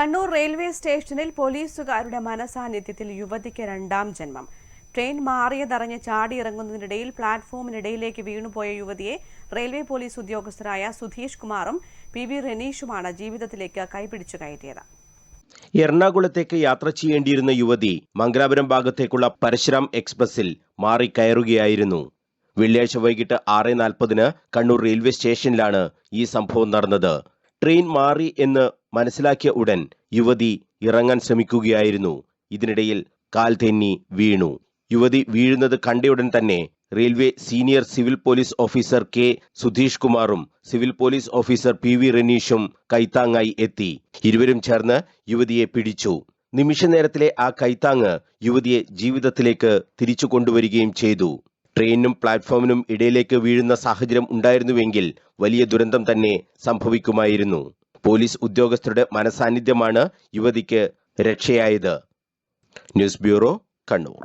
Kannur railway സ്റ്റേഷനിൽ പോലീസുകാരുടെ മനസാന്നിധ്യത്തിൽ യുവതിക്ക് രണ്ടാം ജന്മം. ട്രെയിൻ മാറിയതറിഞ്ഞ് ചാടിയിറങ്ങുന്നതിനിടയിൽ പ്ലാറ്റ്ഫോമിനിടയിലേക്ക് വീണുപോയ യുവതിയെ റെയിൽവേ പോലീസ് ഉദ്യോഗസ്ഥരായ സുധീഷ് കുമാറും പി വി റെനീഷുമാണ് ജീവിതത്തിലേക്ക് കൈപിടിച്ചു കയറ്റിയത്. എറണാകുളത്തേക്ക് യാത്ര ചെയ്യേണ്ടിയിരുന്ന യുവതി മംഗലാപുരം ഭാഗത്തേക്കുള്ള പരശുരാം എക്സ്പ്രസിൽ മാറി കയറുകയായിരുന്നു. വെള്ളിയാഴ്ച വൈകിട്ട് ആറ് നാൽപ്പതിന് കണ്ണൂർ റെയിൽവേ സ്റ്റേഷനിലാണ് ഈ സംഭവം നടന്നത്. ട്രെയിൻ മാറി എന്ന് മനസ്സിലാക്കിയ ഉടൻ യുവതി ഇറങ്ങാൻ ശ്രമിക്കുകയായിരുന്നു. ഇതിനിടയിൽ കാൽ തെന്നി വീണു. യുവതി വീഴുന്നത് കണ്ടയുടൻ തന്നെ railway senior civil police officer K. Sudheesh കുമാറും civil police officer P. V. റനീഷും കൈത്താങ്ങായി എത്തി. ഇരുവരും ചേർന്ന് യുവതിയെ പിടിച്ചു. നിമിഷ നേരത്തിലെ ആ കൈത്താങ് യുവതിയെ ജീവിതത്തിലേക്ക് തിരിച്ചു കൊണ്ടുവരികയും ചെയ്തു. ട്രെയിനിനും പ്ലാറ്റ്ഫോമിനും ഇടയിലേക്ക് വീഴുന്ന സാഹചര്യം ഉണ്ടായിരുന്നുവെങ്കിൽ വലിയ ദുരന്തം തന്നെ സംഭവിക്കുമായിരുന്നു. പോലീസ് ഉദ്യോഗസ്ഥരുടെ മനസാന്നിധ്യമാണ് യുവതിക്ക് രക്ഷയായത്. News bureau Kannur.